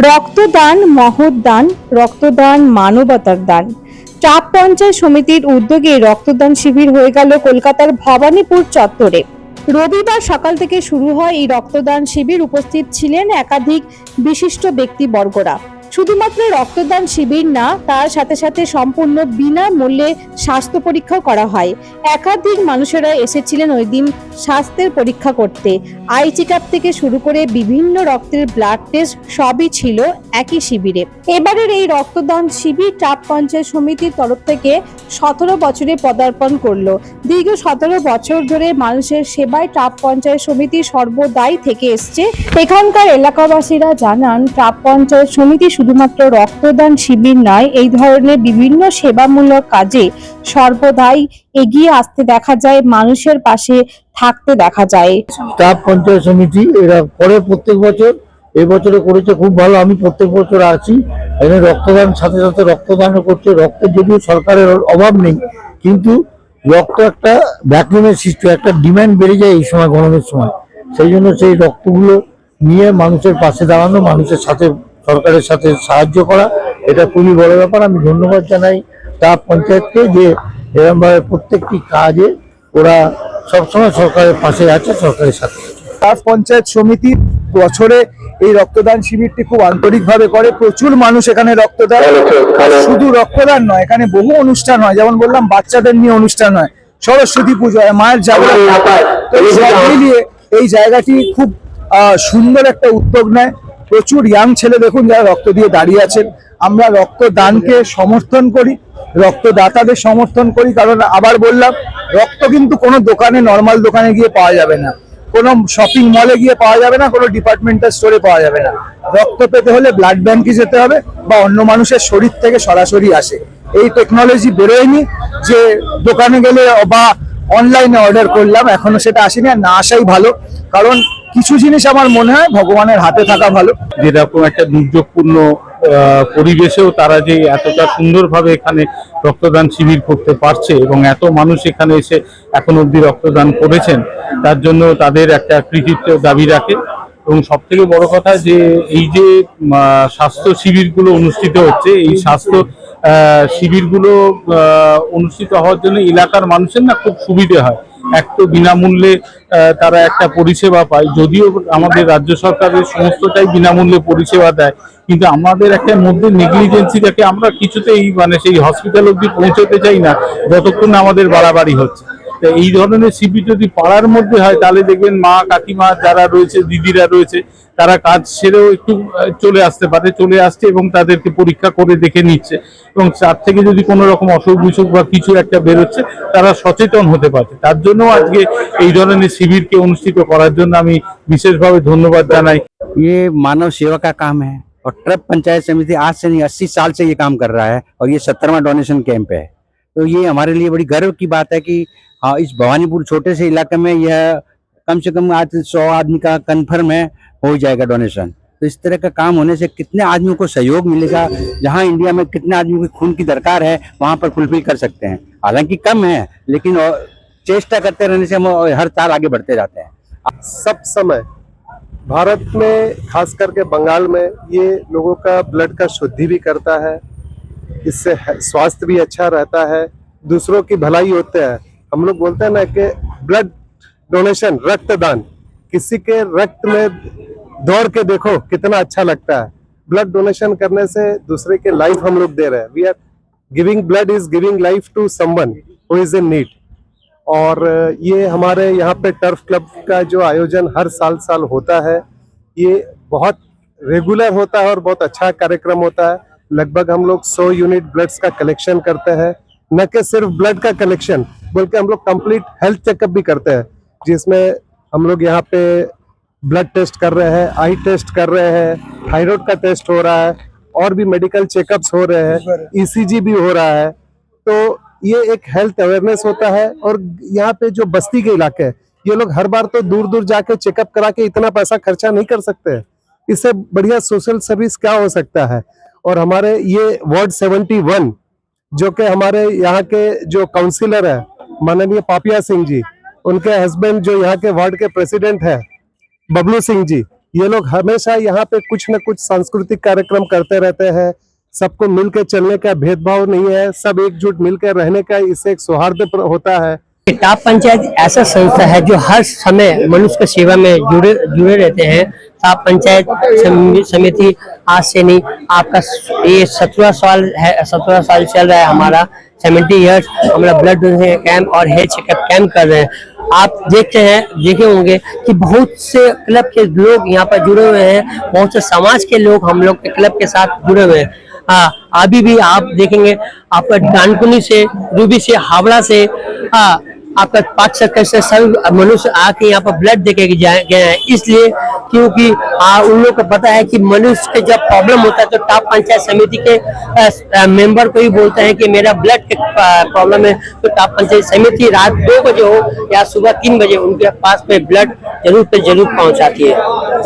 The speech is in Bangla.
রক্তদান, মহৎদান, রক্তদান, মানবতার দান। চাপ পঞ্চায়েত সমিতির উদ্যোগে রক্তদান শিবির হয়ে গেল কলকাতার ভবানীপুর চত্বরে। রবিবার সকাল থেকে শুরু হয় এই রক্তদান শিবির। উপস্থিত ছিলেন একাধিক বিশিষ্ট ব্যক্তিবর্গরা। শুধুমাত্র রক্তদান শিবির না, তার সাথে সাথে সম্পূর্ণ বিনামূল্যে স্বাস্থ্য পরীক্ষা করা হয়। একাধিক মানুষেরা এসেছিলেন ওই দিন স্বাস্থ্যের পরীক্ষা করতে। আই চেক থেকে শুরু করে বিভিন্ন রক্তের ব্লাড টেস্ট সবই ছিল একই শিবিরে। এবারের এই রক্তদান শিবির চাপ পঞ্চায়েত সমিতির তরফ থেকে সতেরো বছরে পদার্পণ করল। দীর্ঘ সতেরো বছর ধরে মানুষের সেবায় চাপ পঞ্চায়েত সমিতি সর্বদাই থেকে এসছে। এখানকার এলাকাবাসীরা জানান চাপ পঞ্চায়েত সমিতি শুধুমাত্র রক্তদান শিবির নয়, এই ধরনের বিভিন্ন সেবামূলক কাজে সর্বদাই এগিয়ে আসতে দেখা যায়, মানুষের পাশে থাকতে দেখা যায়। স্টাফ পঞ্চায়েত সমিতি, এরা করে প্রত্যেক বছর। এবছরে করেছে খুব ভালো, আমি প্রত্যেক বছর আছি এখানে রক্তদান, সাথে সাথে রক্তদানও করছে। রক্তের যদিও সরকারের অভাব নেই, কিন্তু রক্ত একটা ভ্যাকুয়ামের সৃষ্টি, একটা ডিমান্ড বেড়ে যায় এই সময়, গরমের সময়। সেই জন্য সেই রক্তগুলো নিয়ে মানুষের পাশে দাঁড়ানো, মানুষের সাথে সরকারের সাথে সাহায্য করা এটা খুবই বড় ব্যাপার। আমি ধন্যবাদ জানাই তা পঞ্চায়েতকে যে এরকমভাবে প্রত্যেকটি কাজে ওরা সবসময় সরকারের পাশে আছে সরকারের সাথে স্টাফ পঞ্চায়েত সমিতি বছরে এই রক্তদান শিবিরটি খুব আন্তরিকভাবে করে। প্রচুর মানুষ এখানে রক্তদান আর শুধু রক্তদান নয় এখানে বহু অনুষ্ঠান হয়। যেমন বললাম বাচ্চাদের নিয়ে অনুষ্ঠান হয়। সরস্বতী পুজো হয় মায়ের জাগরণ এই মিলিয়ে এই জায়গাটি খুব আহ, সুন্দর একটা উদ্যোগ নেয়। প্রচুর ইয়াং ছেলে দেখুন যারা রক্ত দিয়ে দাঁড়িয়ে আছেন। আমরা রক্তদানকে সমর্থন করি, রক্তদাতাদের সমর্থন করি, কারণ আবার বললাম, রক্ত কিন্তু কোনো দোকানে নর্মাল দোকানে গিয়ে পাওয়া যাবে না। কোনো শপিং মলে গিয়ে পাওয়া যাবে না, কোনো ডিপার্টমেন্টাল স্টোরে পাওয়া যাবে না। রক্ত পেতে হলে ব্লাড ব্যাংকে যেতে হবে বা অন্য মানুষের শরীর থেকে সরাসরি আসে। এই টেকনোলজি বেরোয়নি যে দোকানে গেলে বা অনলাইনে অর্ডার করলাম, এখনও সেটা আসেনি আর না আসাই ভালো। কারণ কিছু জিনিস আমার মনে হয় ভগবানের হাতে থাকা ভালো। যেরকম একটা দুর্যোগপূর্ণ পরিবেশেও তারা যে এতটা সুন্দরভাবে এখানে রক্তদান শিবির করতে পারছে এবং এত মানুষ এখানে এসে এখন অবধি রক্তদান করেছেন, তার জন্য তাদের একটা কৃতিত্ব দাবি রাখে। এবং সব থেকে বড় কথা যে এই যে স্বাস্থ্য শিবিরগুলো অনুষ্ঠিত হচ্ছে, এই স্বাস্থ্য শিবিরগুলো অনুষ্ঠিত হওয়ার জন্য এলাকার মানুষের না খুব সুবিধে হয়। এক তো বিনামূল্যে তারা একটা পরিষেবা পায়। যদিও আমাদের রাজ্য সরকারের সমস্তটাই বিনামূল্যে পরিষেবা দেয়, কিন্তু আমাদের একটা মধ্যে নেগলিজেন্সি থাকে আমরা কিছুতেই মানে সেই হসপিটাল অব্দি পৌঁছতে চাই না, যতক্ষণ আমাদের বাড়াবাড়ি হচ্ছে। তো এই ধরনের শিবির যদি পাড়ার মধ্যে হয় তাহলে দেখবেন মা কাকিমা যারা রয়েছে দিদিরা রয়েছে তারা কাজ সেরেও একটু আহ, চলে আসতে পারে চলে আসছে এবং তাদেরকে পরীক্ষা করে দেখে নিচ্ছে এবং তার থেকে যদি কোনো রকম অসুখ বিসুখ বা কিছু একটা বেরোচ্ছে তারা সচেতন হতে পারছে তার জন্য আজকে এই ধরনের শিবিরকে অনুষ্ঠিত করার জন্য আমি বিশেষভাবে ধন্যবাদ জানাই ये मानव सेवा का काम है और ट्रक पंचायत समिति आज से नहीं अस्सी साल से ये काम कर रहा है और ये सत्तरवा डोनेशन कैंप है तो ये हमारे लिए बड़ी गर्व की बात है कि हाँ इस भवानीपुर छोटे से इलाके में यह कम से कम आज सौ आदमी का कन्फर्म है, हो जाएगा डोनेशन। तो इस तरह का काम होने से कितने आदमियों को सहयोग मिलेगा, जहाँ इंडिया में कितने आदमियों की खून की दरकार है, वहाँ पर फुलफिल कर सकते हैं। हालाँकि कम है, लेकिन चेष्टा करते रहने से हम हर साल आगे बढ़ते जाते हैं। सब समय भारत में खास करके बंगाल में, ये लोगों का ब्लड का शुद्धि भी करता है इससे स्वास्थ्य भी अच्छा रहता है, दूसरों की भलाई होते हैं। हम लोग बोलते हैं ना कि ब्लड डोनेशन रक्तदान। किसी के रक्त में दौड़ के देखो, कितना अच्छा लगता है। ब्लड डोनेशन करने से दूसरे के लाइफ हम लोग दे रहे हैं। We are giving blood is giving life to someone who is in need और ये हमारे यहाँ पे टर्फ क्लब का जो आयोजन हर साल साल होता है, ये बहुत रेगुलर होता है और बहुत अच्छा कार्यक्रम होता है। लगभग हम लोग 100 यूनिट ब्लड्स का कलेक्शन करते हैं। न कि सिर्फ़ ब्लड का कलेक्शन बल्कि हम लोग कंप्लीट हेल्थ चेकअप भी करते हैं। जिसमें हम लोग यहाँ पे ब्लड टेस्ट कर रहे हैं आई टेस्ट कर रहे हैं थायराइड का टेस्ट हो रहा है और भी मेडिकल चेकअप्स हो रहे हैं ईसीजी भी हो रहा है। तो ये एक हेल्थ अवेयरनेस होता है और यहाँ पे जो बस्ती के इलाके हैं ये लोग हर बार तो दूर दूर जाके चेकअप करा के इतना पैसा खर्चा नहीं कर सकते। इससे बढ़िया सोशल सर्विस क्या हो सकता है? और हमारे ये वार्ड 71 जो कि हमारे यहाँ के जो काउंसिलर है, माननीय पापिया सिंह जी, उनके हस्बैंड जो यहाँ के वार्ड के प्रेसिडेंट है, बबलू सिंह जी, ये लोग हमेशा यहाँ पे कुछ न कुछ सांस्कृतिक कार्यक्रम करते रहते हैं, सबको मिलकर चलने का भेदभाव नहीं है, सब एकजुट मिलकर रहने का इससे एक सौहार्द होता है टाप पंचायत ऐसा संस्था है जो हर समय मनुष्य की सेवा में जुड़े जुड़े रहते हैं। टाप पंचायत समिति आज से नहीं, आपका ये सत्रह साल है, सत्रह साल चल रहा है हमारा। सेवेंटी इयर्स हमारा ब्लड डोनेशन कैंप और हेल्थ चेकअप कैंप कर रहे हैं। आप देखते हैं, देखे होंगे कि बहुत से क्लब के लोग यहाँ पर जुड़े हुए हैं। बहुत से समाज के लोग हम लोग के क्लब के साथ जुड़े हुए हैं। हाँ अभी भी आप देखेंगे, आपका डानकुनी से, रूबी से, हावड़ा से हाँ आपका पाँच सर्कल से सब मनुष्य आके यहाँ पर ब्लड देके गए हैं इसलिए क्योंकि आ, उन लोग को पता है कि मनुष्य के जब प्रॉब्लम होता है तो टॉप पंचायत समिति के मेंबर को ही बोलते हैं कि मेरा ब्लड के प्रॉब्लम है। तो टॉप पंचायत समिति रात दो बजे हो या सुबह तीन बजे उनके पास में ब्लड ज़रूर पे ज़रूर पहुँचाती है।